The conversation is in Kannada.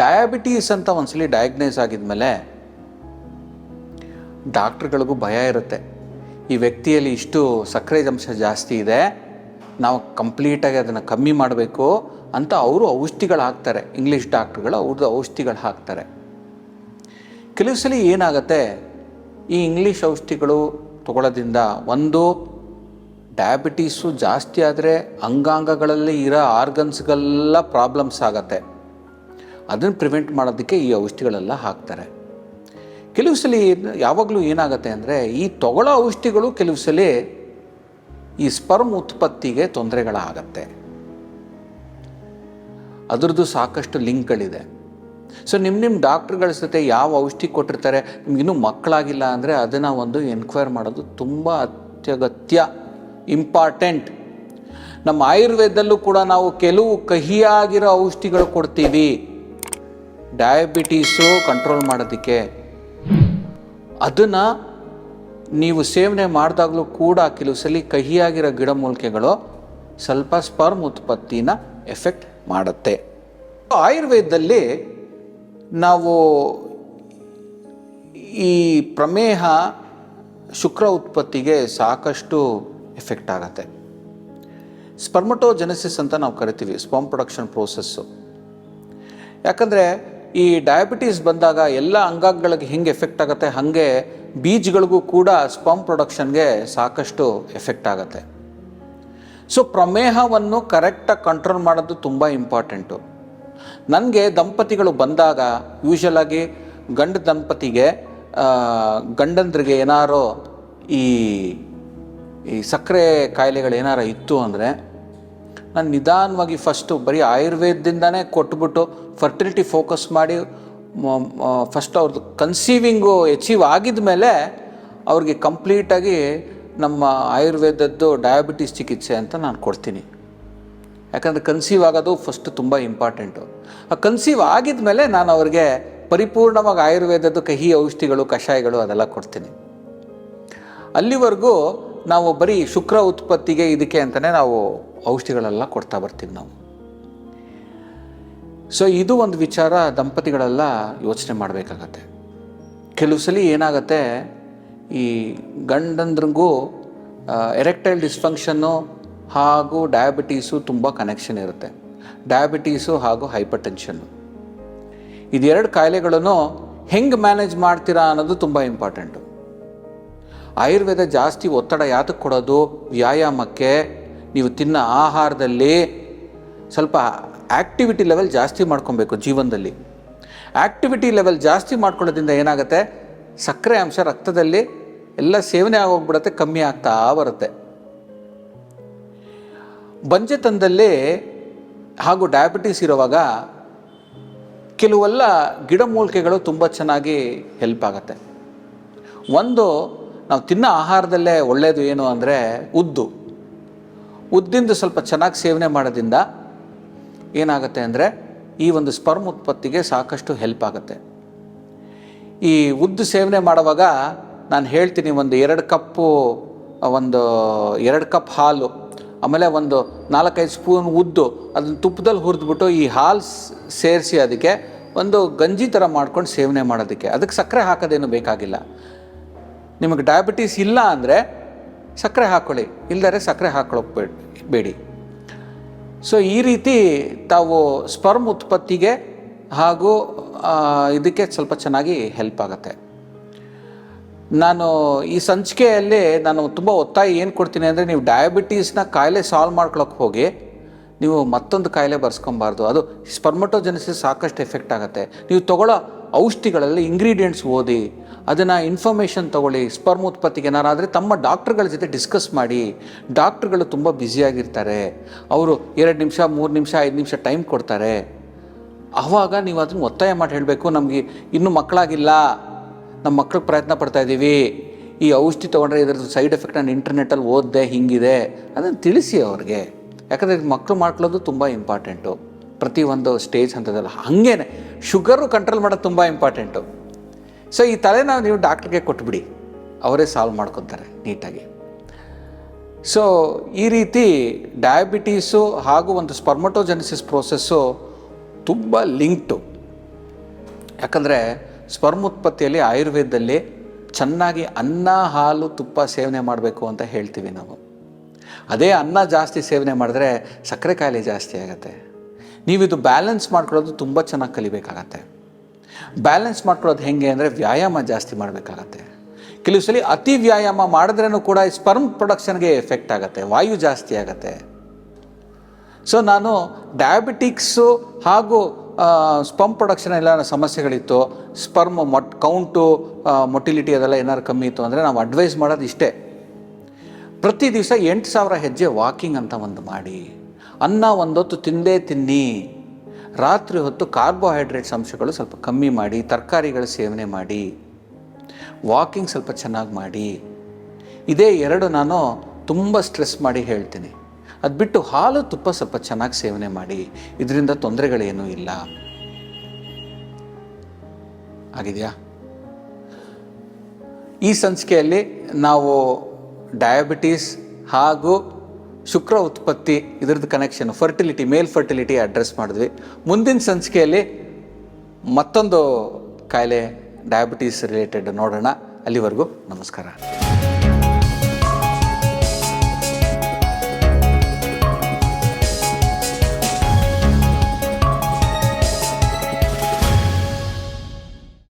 ಡಯಾಬಿಟೀಸ್ ಅಂತ ಒಂದ್ಸಲಿ ಡಯಾಗ್ನೈಸ್ ಆಗಿದ್ಮೇಲೆ ಡಾಕ್ಟ್ರುಗಳಿಗೂ ಭಯ ಇರುತ್ತೆ. ಈ ವ್ಯಕ್ತಿಯಲ್ಲಿ ಇಷ್ಟು ಸಕ್ಕರೆ ಅಂಶ ಜಾಸ್ತಿ ಇದೆ, ನಾವು ಕಂಪ್ಲೀಟಾಗಿ ಅದನ್ನು ಕಮ್ಮಿ ಮಾಡಬೇಕು ಅಂತ ಅವರು ಔಷಧಿಗಳು ಹಾಕ್ತಾರೆ. ಇಂಗ್ಲೀಷ್ ಡಾಕ್ಟ್ರುಗಳು ಅವ್ರದ್ದು ಔಷಧಿಗಳು ಹಾಕ್ತಾರೆ. ಕೆಲವು ಸಲ ಏನಾಗುತ್ತೆ, ಈ ಇಂಗ್ಲೀಷ್ ಔಷಧಿಗಳು ತಗೊಳ್ಳೋದ್ರಿಂದ ಒಂದು ಡಯಾಬಿಟೀಸು ಜಾಸ್ತಿ ಆದರೆ ಅಂಗಾಂಗಗಳಲ್ಲಿ ಇರೋ ಆರ್ಗನ್ಸ್ಗೆಲ್ಲ ಪ್ರಾಬ್ಲಮ್ಸ್ ಆಗತ್ತೆ. ಅದನ್ನು ಪ್ರಿವೆಂಟ್ ಮಾಡೋದಕ್ಕೆ ಈ ಔಷಧಿಗಳೆಲ್ಲ ಹಾಕ್ತಾರೆ. ಕೆಲವು ಸಲ ಯಾವಾಗಲೂ ಏನಾಗುತ್ತೆ ಅಂದರೆ ಈ ತೊಗೊಳ್ಳೋ ಔಷಧಿಗಳು ಕೆಲವು ಸಲ ಈ ಸ್ಪರ್ಮ್ ಉತ್ಪತ್ತಿಗೆ ತೊಂದರೆಗಳಾಗತ್ತೆ. ಅದರದ್ದು ಸಾಕಷ್ಟು ಲಿಂಕ್ಗಳಿದೆ. ಸೊ ನಿಮ್ಮ ನಿಮ್ಮ ಡಾಕ್ಟ್ರುಗಳ ಜೊತೆ ಯಾವ ಔಷಧಿ ಕೊಟ್ಟಿರ್ತಾರೆ ನಿಮಗಿನ್ನೂ ಮಕ್ಕಳಾಗಿಲ್ಲ ಅಂದರೆ ಅದನ್ನು ಒಂದು ಎನ್ಕ್ವೈರ್ ಮಾಡೋದು ತುಂಬ ಅತ್ಯಗತ್ಯ ಇಂಪಾರ್ಟೆಂಟ್ ನಮ್ಮ ಆಯುರ್ವೇದದಲ್ಲೂ ಕೂಡ ನಾವು ಕೆಲವು ಕಹಿಯಾಗಿರೋ ಔಷಧಿಗಳು ಕೊಡ್ತೀವಿ. ಡಯಾಬಿಟೀಸು ಕಂಟ್ರೋಲ್ ಮಾಡೋದಕ್ಕೆ. ಅದನ್ನು ನೀವು ಸೇವನೆ ಮಾಡಿದಾಗಲೂ ಕೂಡ ಕೆಲವು ಸಲ ಕಹಿಯಾಗಿರೋ ಗಿಡಮೂಲಿಕೆಗಳು ಸ್ವಲ್ಪ ಸ್ಪರ್ಮ್ ಉತ್ಪತ್ತಿನ ಎಫೆಕ್ಟ್ ಮಾಡುತ್ತೆ. ಆಯುರ್ವೇದದಲ್ಲಿ ನಾವು ಈ ಪ್ರಮೇಹ ಶುಕ್ರ ಉತ್ಪತ್ತಿಗೆ ಸಾಕಷ್ಟು ಎಫೆಕ್ಟ್ ಆಗುತ್ತೆ. ಸ್ಪರ್ಮಟೋಜೆನಸಿಸ್ ಅಂತ ನಾವು ಕರಿತೀವಿ, ಸ್ಪರ್ಮ್ ಪ್ರೊಡಕ್ಷನ್ ಪ್ರೋಸೆಸ್ಸು. ಯಾಕಂದರೆ ಈ ಡಯಾಬಿಟೀಸ್ ಬಂದಾಗ ಎಲ್ಲ ಅಂಗಾಂಗಗಳಿಗೆ ಹೆಂಗೆ ಎಫೆಕ್ಟ್ ಆಗುತ್ತೆ? ಹಾಗೆ ಬೀಜಗಳಿಗೂ ಕೂಡ ಸ್ಪಮ್ ಪ್ರೊಡಕ್ಷನ್ಗೆ ಸಾಕಷ್ಟು ಎಫೆಕ್ಟ್ ಆಗುತ್ತೆ. ಸೊ ಪ್ರಮೇಹವನ್ನು ಕರೆಕ್ಟಾಗಿ ಕಂಟ್ರೋಲ್ ಮಾಡೋದು ತುಂಬ ಇಂಪಾರ್ಟೆಂಟು ನನಗೆ ದಂಪತಿಗಳು ಬಂದಾಗ ಯೂಶಲಾಗಿ ಗಂಡ ದಂಪತಿಗೆ ಗಂಡಂದ್ರಿಗೆ ಏನಾರೋ ಈ ಈ ಸಕ್ಕರೆ ಕಾಯಿಲೆಗಳು ಏನಾರ ಇತ್ತು ಅಂದರೆ ನಾನು ನಿಧಾನವಾಗಿ ಫಸ್ಟು ಬರೀ ಆಯುರ್ವೇದದಿಂದನೇ ಕೊಟ್ಬಿಟ್ಟು ಫರ್ಟಿಲಿಟಿ ಫೋಕಸ್ ಮಾಡಿ ಫಸ್ಟ್ ಅವ್ರದ್ದು ಕನ್ಸೀವಿಂಗು ಎಚೀವ್ ಆಗಿದ ಮೇಲೆ ಅವ್ರಿಗೆ ಕಂಪ್ಲೀಟಾಗಿ ನಮ್ಮ ಆಯುರ್ವೇದದ್ದು ಡಯಾಬಿಟಿಸ್ ಚಿಕಿತ್ಸೆ ಅಂತ ನಾನು ಕೊಡ್ತೀನಿ. ಯಾಕಂದರೆ ಕನ್ಸೀವ್ ಆಗೋದು ಫಸ್ಟ್ ತುಂಬ ಇಂಪಾರ್ಟೆಂಟು ಆ ಕನ್ಸೀವ್ ಆಗಿದ ಮೇಲೆ ನಾನು ಅವ್ರಿಗೆ ಪರಿಪೂರ್ಣವಾಗಿ ಆಯುರ್ವೇದದ್ದು ಕಹಿ ಔಷಧಿಗಳು, ಕಷಾಯಗಳು ಅದೆಲ್ಲ ಕೊಡ್ತೀನಿ. ಅಲ್ಲಿವರೆಗೂ ನಾವು ಬರೀ ಶುಕ್ರ ಉತ್ಪತ್ತಿಗೆ ಇದಕ್ಕೆ ಅಂತಲೇ ನಾವು ಔಷಧಿಗಳೆಲ್ಲ ಕೊಡ್ತಾ ಬರ್ತೀವಿ ನಾವು. ಸೊ ಇದು ಒಂದು ವಿಚಾರ ದಂಪತಿಗಳೆಲ್ಲ ಯೋಚನೆ ಮಾಡಬೇಕಾಗತ್ತೆ. ಕೆಲವು ಸಲ ಏನಾಗುತ್ತೆ, ಈ ಗಂಡಂದ್ರಿಗೂ ಎರೆಕ್ಟೈಲ್ ಡಿಸ್ಫಂಕ್ಷನ್ನು ಹಾಗೂ ಡಯಾಬಿಟೀಸು ತುಂಬ ಕನೆಕ್ಷನ್ ಇರುತ್ತೆ. ಡಯಾಬಿಟೀಸು ಹಾಗೂ ಹೈಪರ್ ಟೆನ್ಷನ್ನು ಇದೆರಡು ಕಾಯಿಲೆಗಳನ್ನು ಹೆಂಗೆ ಮ್ಯಾನೇಜ್ ಮಾಡ್ತೀರಾ ಅನ್ನೋದು ತುಂಬ ಇಂಪಾರ್ಟೆಂಟು ಆಯುರ್ವೇದ ಜಾಸ್ತಿ ಒತ್ತಡ ಯಾತಕ್ಕೆ ಕೊಡೋದು? ವ್ಯಾಯಾಮಕ್ಕೆ. ನೀವು ತಿನ್ನೋ ಆಹಾರದಲ್ಲಿ ಸ್ವಲ್ಪ ಆ್ಯಕ್ಟಿವಿಟಿ ಲೆವೆಲ್ ಜಾಸ್ತಿ ಮಾಡ್ಕೊಬೇಕು ಜೀವನದಲ್ಲಿ. ಆ್ಯಕ್ಟಿವಿಟಿ ಲೆವೆಲ್ ಜಾಸ್ತಿ ಮಾಡ್ಕೊಳ್ಳೋದ್ರಿಂದ ಏನಾಗುತ್ತೆ? ಸಕ್ಕರೆ ಅಂಶ ರಕ್ತದಲ್ಲಿ ಎಲ್ಲ ಸೇವನೆ ಆಗೋಗ್ಬಿಡುತ್ತೆ, ಕಮ್ಮಿ ಆಗ್ತಾ ಬರುತ್ತೆ. ಬಂಜೆತನದಲ್ಲಿ ಹಾಗೂ ಡಯಾಬಿಟೀಸ್ ಇರುವಾಗ ಕೆಲವೆಲ್ಲ ಗಿಡಮೂಲಿಕೆಗಳು ತುಂಬ ಚೆನ್ನಾಗಿ ಹೆಲ್ಪ್ ಆಗುತ್ತೆ. ಒಂದು ನಾವು ತಿನ್ನೋ ಆಹಾರದಲ್ಲೇ ಒಳ್ಳೆಯದು ಏನು ಅಂದರೆ ಉದ್ದು. ಉದ್ದಿಂದ ಸ್ವಲ್ಪ ಚೆನ್ನಾಗಿ ಸೇವನೆ ಮಾಡೋದ್ರಿಂದ ಏನಾಗುತ್ತೆ ಅಂದರೆ ಈ ಒಂದು ಸ್ಪರ್ಮ್ ಉತ್ಪತ್ತಿಗೆ ಸಾಕಷ್ಟು ಹೆಲ್ಪ್ ಆಗುತ್ತೆ. ಈ ಉದ್ದು ಸೇವನೆ ಮಾಡುವಾಗ ನಾನು ಹೇಳ್ತೀನಿ ಒಂದು ಎರಡು ಕಪ್ಪು, ಒಂದು ಎರಡು ಕಪ್ ಹಾಲು, ಆಮೇಲೆ ಒಂದು ನಾಲ್ಕೈದು ಸ್ಪೂನ್ ಉದ್ದು ಅದನ್ನು ತುಪ್ಪದಲ್ಲಿ ಹುರಿದ್ಬಿಟ್ಟು ಈ ಹಾಲು ಸೇರಿಸಿ ಅದಕ್ಕೆ ಒಂದು ಗಂಜಿ ಥರ ಮಾಡ್ಕೊಂಡು ಸೇವನೆ ಮಾಡೋದಕ್ಕೆ. ಅದಕ್ಕೆ ಸಕ್ಕರೆ ಹಾಕೋದೇನು ಬೇಕಾಗಿಲ್ಲ. ನಿಮಗೆ ಡಯಾಬಿಟೀಸ್ ಇಲ್ಲ ಅಂದರೆ ಸಕ್ಕರೆ ಹಾಕ್ಕೊಳ್ಳಿ ಇಲ್ಲದರೆ ಸಕ್ಕರೆ ಹಾಕೊಳ್ಳೋಕೆ ಬೇಡ. ಬೇಡಿ ಸೊ ಈ ರೀತಿ ತಾವು ಸ್ಪರ್ಮ್ ಉತ್ಪತ್ತಿಗೆ ಹಾಗೂ ಇದಕ್ಕೆ ಸ್ವಲ್ಪ ಚೆನ್ನಾಗಿ ಹೆಲ್ಪ್ ಆಗುತ್ತೆ. ನಾನು ಈ ಸಂಚಿಕೆಯಲ್ಲಿ ನಾನು ತುಂಬ ಒತ್ತಾಯ ಏನು ಕೊಡ್ತೀನಿ ಅಂದರೆ ನೀವು ಡಯಾಬಿಟೀಸ್ನ ಕಾಯಿಲೆ ಸಾಲ್ವ್ ಮಾಡ್ಕೊಳಕ್ಕೆ ಹೋಗಿ, ನೀವು ಮತ್ತೊಂದು ಕಾಯಿಲೆ ಬರ್ಸ್ಕೊಬಾರ್ದು. ಅದು ಸ್ಪರ್ಮಟೋಜೆನಿಸಿಸ್ ಸಾಕಷ್ಟು ಎಫೆಕ್ಟ್ ಆಗುತ್ತೆ. ನೀವು ತಗೊಳ್ಳೋ ಔಷಧಿಗಳಲ್ಲಿ ಇಂಗ್ರೀಡಿಯೆಂಟ್ಸ್ ಓದಿ ಅದನ್ನು ಇನ್ಫಾರ್ಮೇಷನ್ ತಗೊಳ್ಳಿ ಸ್ಪರ್ಮ್ ಉತ್ಪತ್ತಿಗೆ ಆದರೆ ತಮ್ಮ ಡಾಕ್ಟ್ರುಗಳ ಜೊತೆ ಡಿಸ್ಕಸ್ ಮಾಡಿ ಡಾಕ್ಟ್ರುಗಳು ತುಂಬ ಬ್ಯುಸಿಯಾಗಿರ್ತಾರೆ ಅವರು ಎರಡು ನಿಮಿಷ, ಮೂರು ನಿಮಿಷ, ಐದು ನಿಮಿಷ ಟೈಮ್ ಕೊಡ್ತಾರೆ. ಆವಾಗ ನೀವು ಅದನ್ನು ಒತ್ತಾಯ ಮಾಡಿ ಹೇಳಬೇಕು, ನಮಗೆ ಇನ್ನೂ ಮಕ್ಕಳಾಗಿಲ್ಲ ನಮ್ಮ ಮಕ್ಳಿಗೆ ಪ್ರಯತ್ನ ಪಡ್ತಾ ಇದ್ದೀವಿ ಈ ಔಷಧಿ ತೊಗೊಂಡ್ರೆ ಇದ್ರದ್ದು ಸೈಡ್ ಎಫೆಕ್ಟ್ ನಾನು ಇಂಟರ್ನೆಟ್ಟಲ್ಲಿ ಓದಿದೆ, ಹಿಂಗಿದೆ, ಅದನ್ನು ತಿಳಿಸಿ ಅವ್ರಿಗೆ. ಯಾಕಂದರೆ ಮಕ್ಕಳು ಮಾಡ್ಕೊಳ್ಳೋದು ತುಂಬ ಇಂಪಾರ್ಟೆಂಟು ಪ್ರತಿ ಒಂದು ಸ್ಟೇಜ್ ಹಂತದಲ್ಲಿ. ಹಾಗೇನೆ ಶುಗರು ಕಂಟ್ರೋಲ್ ಮಾಡೋದು ತುಂಬ ಇಂಪಾರ್ಟೆಂಟು ಸೊ ಈ ತಲೆನ ನೀವು ಡಾಕ್ಟ್ರಿಗೆ ಕೊಟ್ಬಿಡಿ. ಅವರೇ ಸಾಲ್ವ್ ಮಾಡ್ಕೊತಾರೆ ನೀಟಾಗಿ. ಸೊ ಈ ರೀತಿ ಡಯಾಬಿಟೀಸು ಹಾಗೂ ಒಂದು ಸ್ಪರ್ಮಟೋಜೆನಿಸಿಸ್ ಪ್ರೋಸೆಸ್ಸು ತುಂಬ ಲಿಂಕ್ಟು ಯಾಕಂದರೆ ಸ್ಪರ್ಮ್ ಉತ್ಪತ್ತಿಯಲ್ಲಿ ಆಯುರ್ವೇದದಲ್ಲಿ ಚೆನ್ನಾಗಿ ಅನ್ನ, ಹಾಲು, ತುಪ್ಪ ಸೇವನೆ ಮಾಡಬೇಕು ಅಂತ ಹೇಳ್ತೀವಿ ನಾವು. ಅದೇ ಅನ್ನ ಜಾಸ್ತಿ ಸೇವನೆ ಮಾಡಿದ್ರೆ ಸಕ್ಕರೆ ಕಾಯಿಲೆ ಜಾಸ್ತಿ ಆಗುತ್ತೆ. ನೀವಿದು ಬ್ಯಾಲೆನ್ಸ್ ಮಾಡ್ಕೊಳ್ಳೋದು ತುಂಬ ಚೆನ್ನಾಗಿ ಕಲಿಬೇಕಾಗತ್ತೆ. ಬ್ಯಾಲೆನ್ಸ್ ಮಾಡ್ಕೊಳ್ಳೋದು ಹೆಂಗೆ ಅಂದರೆ ವ್ಯಾಯಾಮ ಜಾಸ್ತಿ ಮಾಡಬೇಕಾಗತ್ತೆ. ಕೆಲವು ಸಲ ಅತಿ ವ್ಯಾಯಾಮ ಮಾಡಿದ್ರೂ ಕೂಡ ಸ್ಪರ್ಮ್ ಪ್ರೊಡಕ್ಷನ್ಗೆ ಎಫೆಕ್ಟ್ ಆಗುತ್ತೆ, ವಾಯು ಜಾಸ್ತಿ ಆಗುತ್ತೆ. ಸೊ ನಾನು ಡಯಾಬಿಟಿಕ್ಸು ಹಾಗೂ ಸ್ಪರ್ಮ್ ಪ್ರೊಡಕ್ಷನ್ ಎಲ್ಲ ಸಮಸ್ಯೆಗಳಿತ್ತು ಸ್ಪರ್ಮ್ ಮೊಟ್ ಕೌಂಟು ಮೊಟಿಲಿಟಿ ಅದೆಲ್ಲ ಏನಾದ್ರು ಕಮ್ಮಿ ಇತ್ತು ಅಂದರೆ ನಾವು ಅಡ್ವೈಸ್ ಮಾಡೋದು ಇಷ್ಟೇ. ಪ್ರತಿ ದಿವಸ ಎಂಟು ಸಾವಿರ ಹೆಜ್ಜೆ ವಾಕಿಂಗ್ ಅಂತ ಒಂದು ಮಾಡಿ. ಅನ್ನ ಒಂದೊತ್ತು ತಿಂದೇ ತಿನ್ನಿ. ರಾತ್ರಿ ಹೊತ್ತು ಕಾರ್ಬೋಹೈಡ್ರೇಟ್ಸ್ ಅಂಶಗಳು ಸ್ವಲ್ಪ ಕಮ್ಮಿ ಮಾಡಿ, ತರಕಾರಿಗಳ ಸೇವನೆ ಮಾಡಿ, ವಾಕಿಂಗ್ ಸ್ವಲ್ಪ ಚೆನ್ನಾಗಿ ಮಾಡಿ. ಇದೇ ಎರಡು ನಾನು ತುಂಬ ಸ್ಟ್ರೆಸ್ ಮಾಡಿ ಹೇಳ್ತೀನಿ. ಅದು ಬಿಟ್ಟು ಹಾಲು, ತುಪ್ಪ ಸ್ವಲ್ಪ ಚೆನ್ನಾಗಿ ಸೇವನೆ ಮಾಡಿ. ಇದರಿಂದ ತೊಂದರೆಗಳೇನೂ ಇಲ್ಲ. ಆಗಿದೆಯಾ? ಈ ಸಂಚಿಕೆಯಲ್ಲಿ ನಾವು ಡಯಾಬಿಟೀಸ್ ಹಾಗೂ ಶುಕ್ರ ಉತ್ಪತ್ತಿ ಇದ್ರದ್ದು connection fertility male fertility address ಮಾಡಿದ್ವಿ. ಮುಂದಿನ ಸಂಚಿಕೆಯಲ್ಲಿ ಮತ್ತೊಂದು ಕಾಯಿಲೆ ಡಯಾಬಿಟೀಸ್ ರಿಲೇಟೆಡ್ ನೋಡೋಣ. ಅಲ್ಲಿವರೆಗೂ ನಮಸ್ಕಾರ.